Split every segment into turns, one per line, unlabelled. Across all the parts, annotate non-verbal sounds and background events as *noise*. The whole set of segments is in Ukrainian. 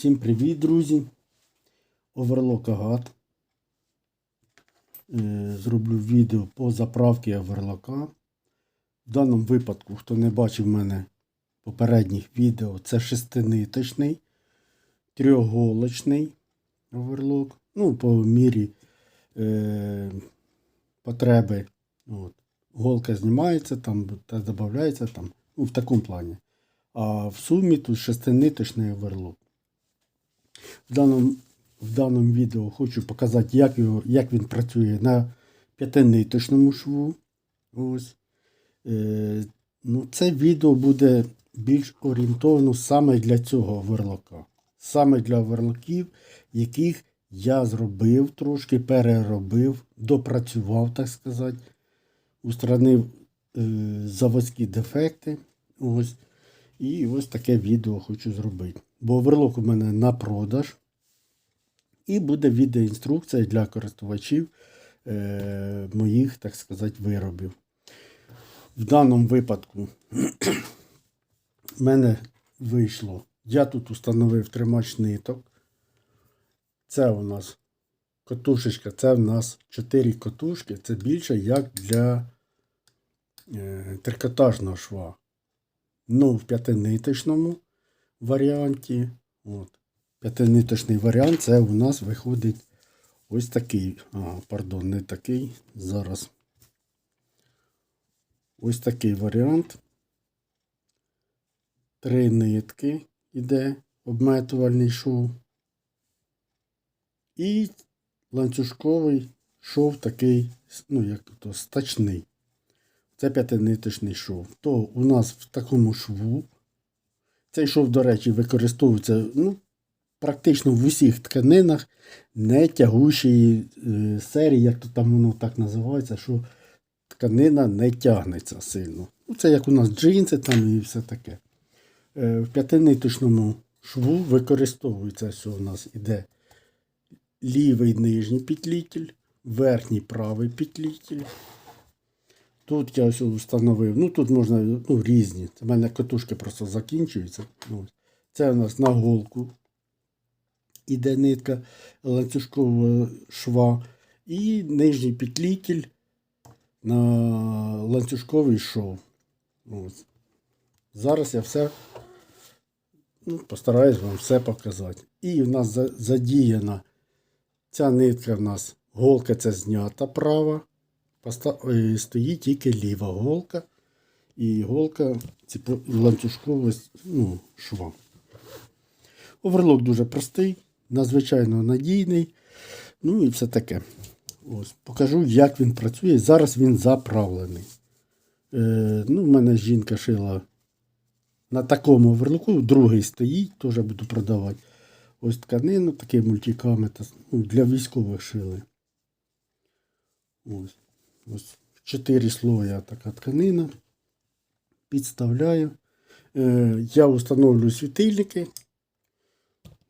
Всім привіт, друзі! Оверлок Агат. Е, Зроблю відео по заправці оверлока. В даному випадку, хто не бачив мене попередніх відео, це шестиниточний, трьохголочний оверлок. Ну, по мірі е, потреби. От. Голка знімається там та додається там, ну, в такому плані. А в сумі тут шестиниточний оверлок. В даному, в даному відео хочу показати, як, його, як він працює на п'ятиниточному шву. Ось. Е, ну, це відео буде більш орієнтовано саме для цього оверлока. Саме для оверлоків, яких я зробив трошки, переробив, допрацював, так сказати, устранив е, заводські дефекти. Ось. І ось таке відео хочу зробити. Бо оверлок у мене на продаж. І буде відеоінструкція для користувачів е, моїх, так сказати, виробів. В даному випадку *clears throat* в мене вийшло. Я тут установив тримач ниток. Це у нас котушечка, це в нас 4 котушки. Це більше як для е, трикотажного шва. Ну, в п'ятиниточному варіанті. От. П'ятиниточний варіант це у нас виходить ось такий. А, пардон, не такий. Зараз. Ось такий варіант. Три нитки йде обметувальний шов. І ланцюжковий шов такий, ну, як то, стачний. Це п'ятиниточний шов. То у нас в такому шву. Цей шов, до речі, використовується ну, практично в усіх тканинах не е, серії, як то там воно так називається, що тканина не тягнеться сильно. Ну, Це як у нас джинси там і все таке. Е, в п'ятиниточному шву використовується, що у нас іде лівий нижній петлітель, верхній правий петлітель. Тут я ось встановив. Ну тут можна ну, різні. В мене катушки просто закінчуються. Це у нас на голку іде нитка ланцюжкового шва. І нижній петлітель на ланцюжковий шов. Ось. Зараз я все ну, постараюсь вам все показати. І в нас задіяна ця нитка в нас голка це знята права. Е, Стоїть тільки ліва голка і голка ланцюжкового ну, шва. Оверлок дуже простий, надзвичайно надійний. Ну і все таке. Ось, покажу, як він працює. Зараз він заправлений. Е, ну, в мене жінка шила на такому оверлоку, другий стоїть, теж буду продавати. Ось тканину, такий мультиками ну, для військових шили. Ось. Ось чотири слоя така тканина. Підставляю. Е, я встановлю світильники.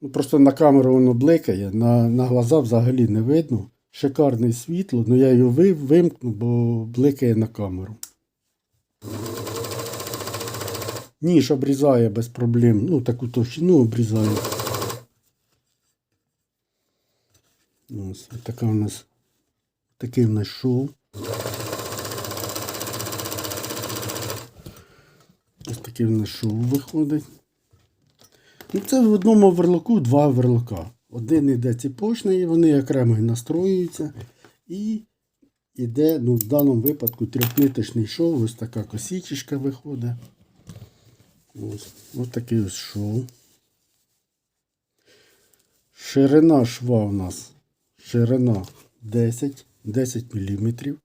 Ну, просто на камеру воно бликає, на, на глаза взагалі не видно. Шикарне світло, але я його вимкну, бо бликає на камеру. Ніж обрізає без проблем. Ну, таку товщину обрізає. Ось така у нас такий у нас шов. Нас шов виходить. Ну, це в одному оверлоку два оверлока. Один іде ціпочний, вони окремо настроюються. І йде, ну, в даному випадку трьохниточний шов, ось така косічечка виходить. Ось, ось такий ось шов. Ширина шва у нас ширина 10, 10 мм. Ну, десь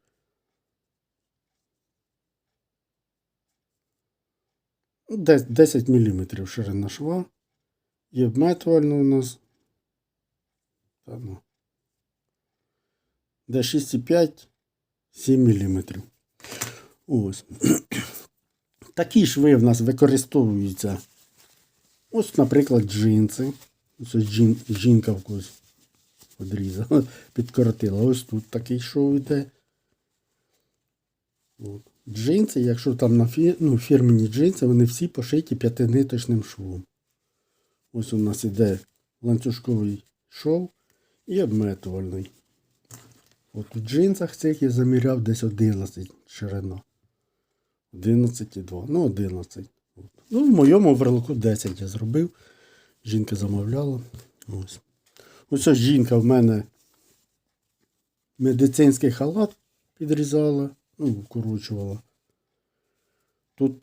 10 мм ширина шва. І обметувально у нас. Ну, де 6,5 7 мм. Ось. *clears throat* Такі шви в нас використовуються. Ось, наприклад, джинси. Ось жін, жінка в когось одрізала, *laughs* підкоротила. Ось тут такий шов йде. От. Джинси, якщо там на фі, ну, фірмені джинси, вони всі пошиті п'ятиниточним швом. Ось у нас іде ланцюжковий шов і обметувальний. От у джинсах цих я заміряв десь 11 ширина. 11,2. Ну, 11. От. Ну, в моєму верлоку 10 я зробив. Жінка замовляла. Ось. Ось ось жінка в мене медицинський халат підрізала, ну, вкорочувала. Тут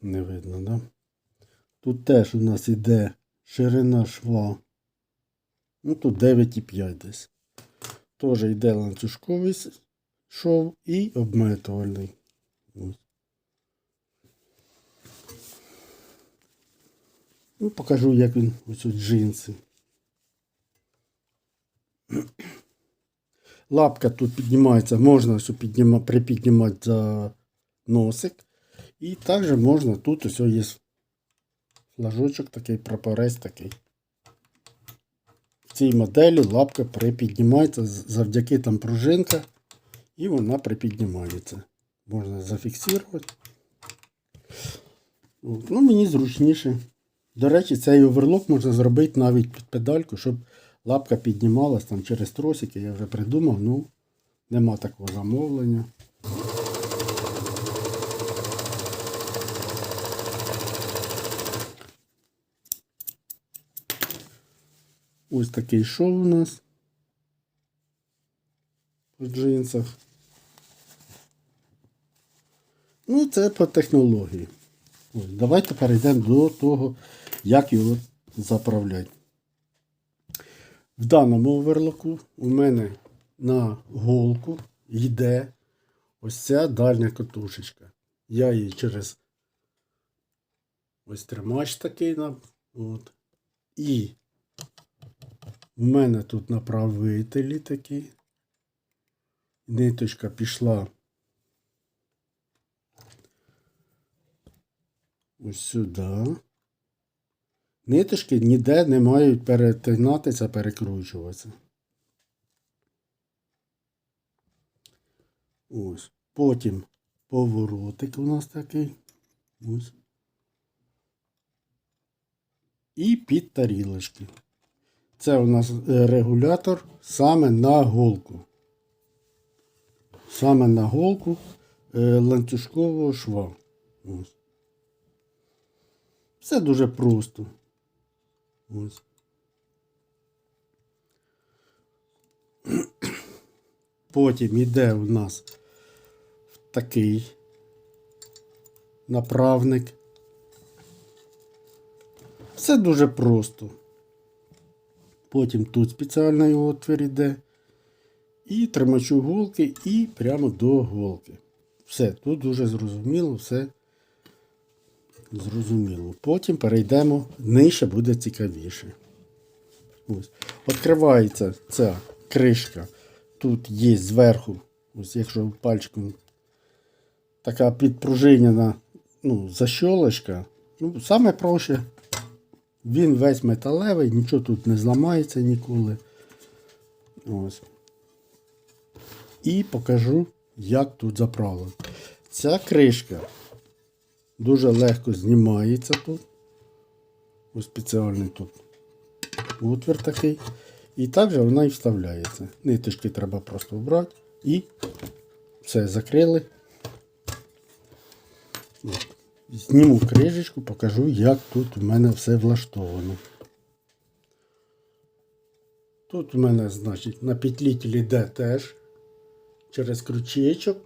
не видно, да? Тут теж у нас іде ширина шва. Ну, тут 9,5 десь. Теж йде ланцюжковий шов і обметувальний. Ну, покажу, як він ось ось джинси. Лапка тут піднімається, можна підніма, припіднімати за носик. І також можна тут ось є флажочок такий, прапорець такий. В цій моделі лапка припіднімається завдяки там пружинка, і вона припіднімається. Можна зафіксувати. Ну, мені зручніше. До речі, цей оверлок можна зробити навіть під педальку, щоб лапка піднімалась там через тросики. Я вже придумав, ну нема такого замовлення. Ось такий шов у нас в джинсах. Ну, це по технології. Ось, давайте перейдемо до того, як його заправляти. В даному оверлоку у мене на голку йде ось ця дальня катушечка. Я її через ось тримач такий на. От. І у мене тут направителі такі. Ниточка пішла ось сюди. Ниточки ніде не мають перетинатися, перекручуватися. Ось. Потім поворотик у нас такий. Ось. І під тарілочки. Це у нас е, регулятор саме на голку. Саме на голку е, ланцюжкового шва. Ось. Все дуже просто. Ось. Потім йде у нас такий направник. Все дуже просто. Потім тут спеціальний отвір йде. І тримачу голки, і прямо до голки. Все, тут дуже зрозуміло, все зрозуміло. Потім перейдемо, нижче буде цікавіше. Ось. Відкривається ця кришка. Тут є зверху, ось якщо пальчиком така підпружинена ну, защолочка. Ну, саме проще. Він весь металевий, нічого тут не зламається ніколи. Ось. І покажу, як тут заправлено. Ця кришка дуже легко знімається тут. Ось спеціальний тут отвір такий. І також вона і вставляється. Ниточки треба просто вбрати і все, закрили. Зніму кришечку, покажу, як тут у мене все влаштовано. Тут у мене, значить, на петлітель йде теж через крючечок.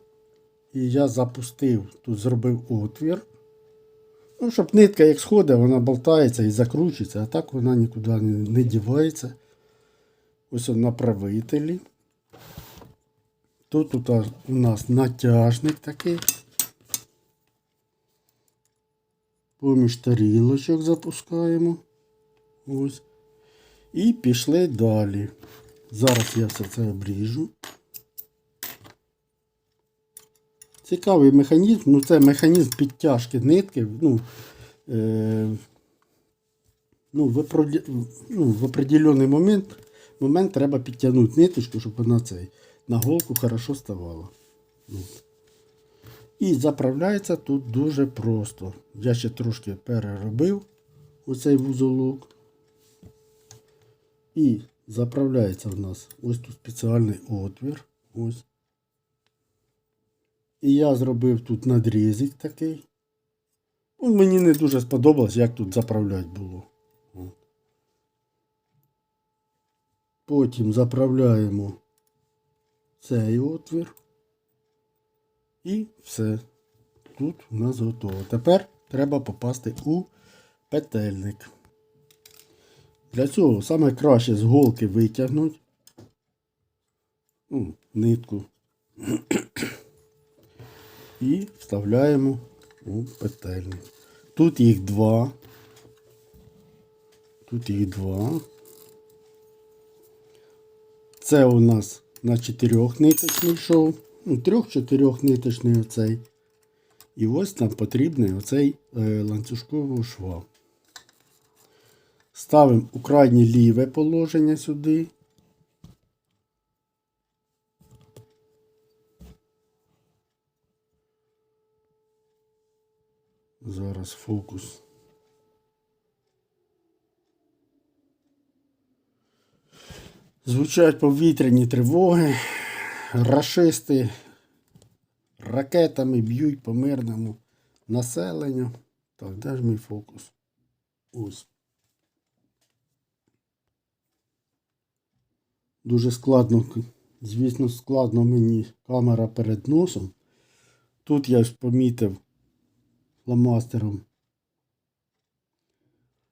І я запустив, тут зробив отвір. Ну, щоб нитка як сходить, вона болтається і закручується, а так вона нікуди не, не дівається. Ось он направителі. Тут, тут у нас натяжник такий. Поміж тарілочок запускаємо. Ось. І пішли далі. Зараз я все це обріжу. Цікавий механізм, ну це механізм підтяжки нитки. Ну, е, ну, в, ну, в определений момент, момент треба підтягнути ниточку, щоб вона цей, на голку хорошо ставала. От. І заправляється тут дуже просто. Я ще трошки переробив оцей вузолок. І заправляється в нас ось тут спеціальний отвір. Ось. І я зробив тут надрізик такий. Ну, мені не дуже сподобалось, як тут заправляти було. Потім заправляємо цей отвір. І все. Тут у нас готово. Тепер треба попасти у петельник. Для цього саме краще з голки витягнути ну, нитку і вставляємо у петельник. Тут їх два. Тут їх два. Це у нас на чотирьох ниточний шов. Ну, трьох-чотирьох ниточний оцей. І ось нам потрібний оцей е, ланцюжковий шва. Ставимо у крайнє ліве положення сюди. Зараз фокус. Звучать повітряні тривоги. Рашисти ракетами б'ють по мирному населенню. Так, де ж мій фокус? Ось. Дуже складно, звісно, складно мені камера перед носом. Тут я помітив фломастером.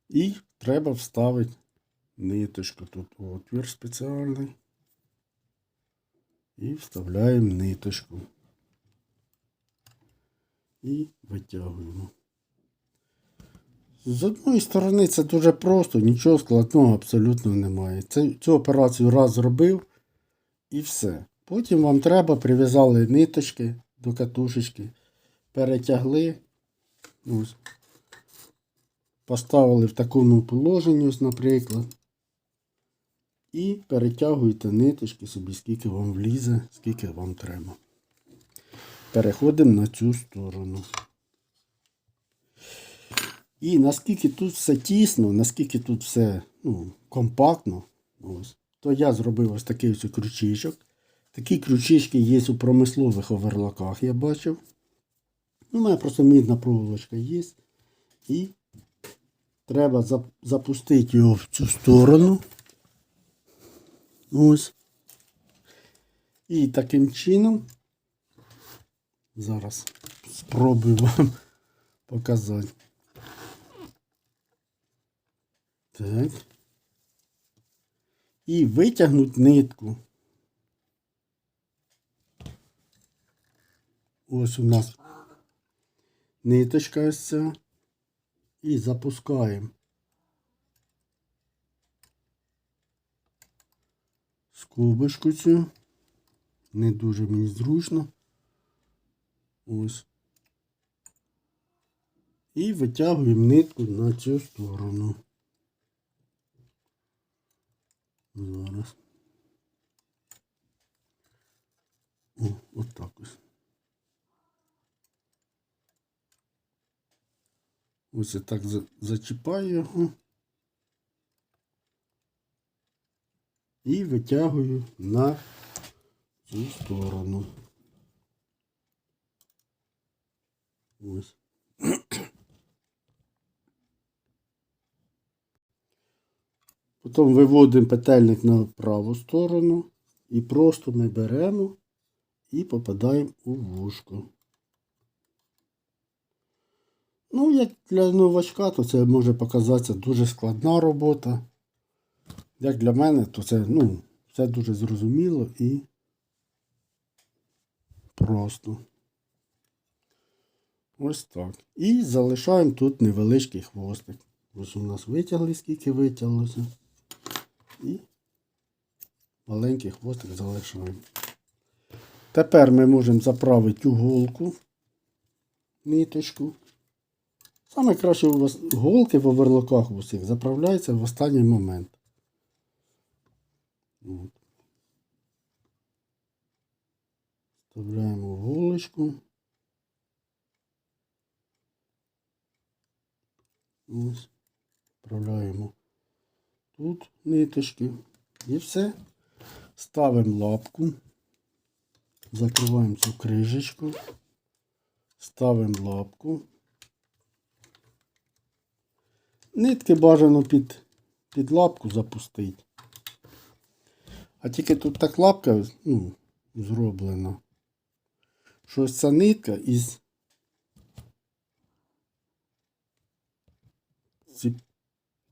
І треба вставити ниточку. Тут отвір спеціальний. І вставляємо ниточку. І витягуємо. З одної сторони це дуже просто, нічого складного абсолютно немає. Це, цю операцію раз зробив і все. Потім вам треба, прив'язали ниточки до катушечки, перетягли, ось, поставили в такому положенні, ось, наприклад. І перетягуєте ниточки собі, скільки вам влізе, скільки вам треба. Переходимо на цю сторону. І наскільки тут все тісно, наскільки тут все ну, компактно, ось, то я зробив ось такий ось крючечок. Такі крючечки є у промислових оверлоках, я бачив. Ну, у мене просто мідна проволочка є. І треба запустити його в цю сторону. Ось. І таким чином. Зараз спробую вам *laughs* показати. Так. І витягнути нитку. Ось у нас ниточка ось ця. І запускаємо. Скобочку цю. Не дуже мені зручно. Ось. І витягуємо нитку на цю сторону. Зараз. О, отак ось. Ось я так зачіпаю його. І витягую на цю сторону. Ось. Потім виводимо петельник на праву сторону і просто ми беремо і попадаємо у вушко. Ну, як для новачка, то це може показатися дуже складна робота. Як для мене, то це, ну, все дуже зрозуміло і просто. Ось так. І залишаємо тут невеличкий хвостик. Ось у нас витягли, скільки витяглося. І маленький хвостик залишаємо. Тепер ми можемо заправити уголку, ниточку. Саме краще у вас голки в оверлоках усіх заправляються в останній момент. От. Вставляємо голочку. Вправляємо тут ниточки. І все. Ставимо лапку. Закриваємо цю крижечку. Ставимо лапку. Нитки бажано під, під лапку запустити. А тільки тут так лапка ну, зроблена. Що ось ця нитка із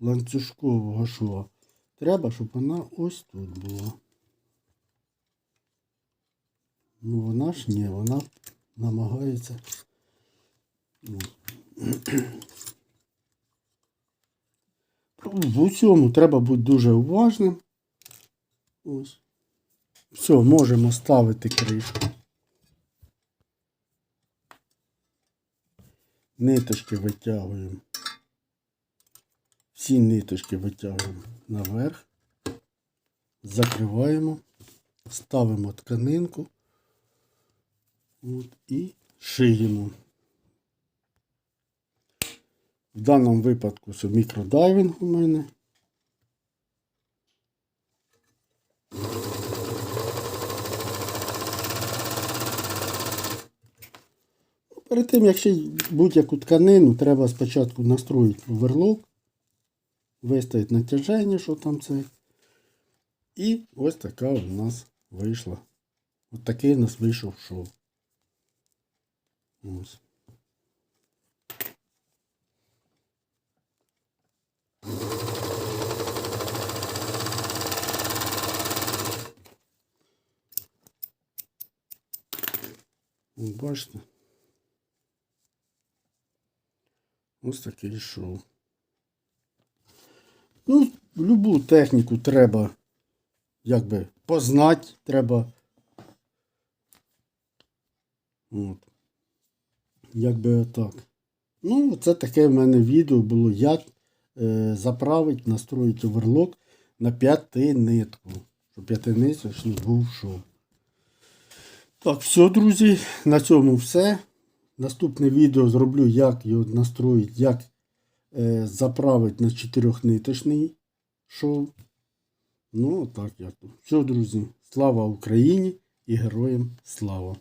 ланцюжкового шва. Треба, щоб вона ось тут була. Ну вона ж ні, вона намагається. Ну. В усьому треба бути дуже уважним. Ось. Все, можемо ставити кришку. Ниточки витягуємо. Всі ниточки витягуємо наверх. Закриваємо, ставимо тканинку от, і шиємо. В даному випадку це мікродайвінг у мене. Перед тим, як ще будь-яку тканину, треба спочатку настроїти оверлок, виставити натяження, що там це. І ось така у нас вийшла. Ось такий у нас вийшов шов. Ось. Бачите? Ось такий шов. Ну, любу техніку треба якби познати, треба. От. Якби отак. Ну, це таке в мене відео було, як заправити, настроїти оверлок на п'ятинитку. Щоб п'ятиниточний був шов. Так, все, друзі, на цьому все. Наступне відео зроблю, як його настроїти, як е, заправити на чотирьохниточний шов. Ну, так як. Все, друзі. Слава Україні і героям слава!